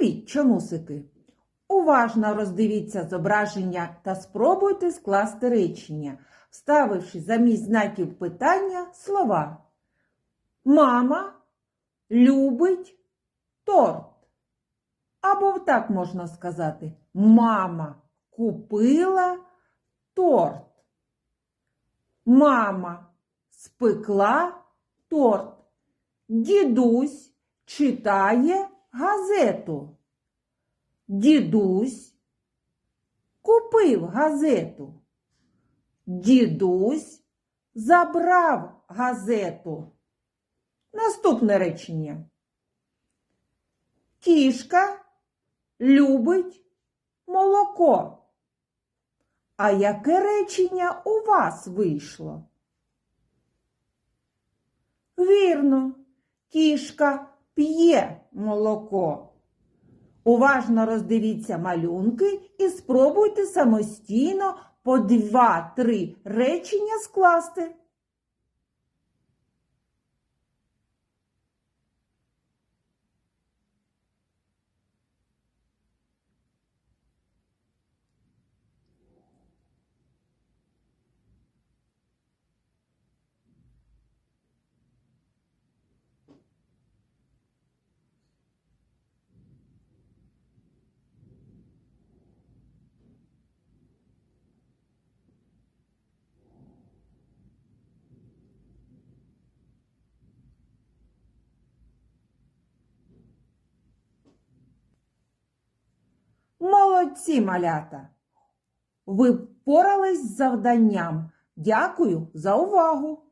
Привіт, чомусики! Уважно роздивіться зображення та спробуйте скласти речення, вставивши замість знаків питання слова. Мама любить торт. Або так можна сказати: Мама купила торт. Мама спекла торт. Дідусь читає газету. Дідусь купив газету. Дідусь забрав газету. Наступне речення. Кішка любить молоко. А яке речення у вас вийшло? Вірно, кішка п'є молоко. Уважно роздивіться малюнки і спробуйте самостійно по два-три речення скласти. Молодці, малята! Ви впорались з завданням. Дякую за увагу!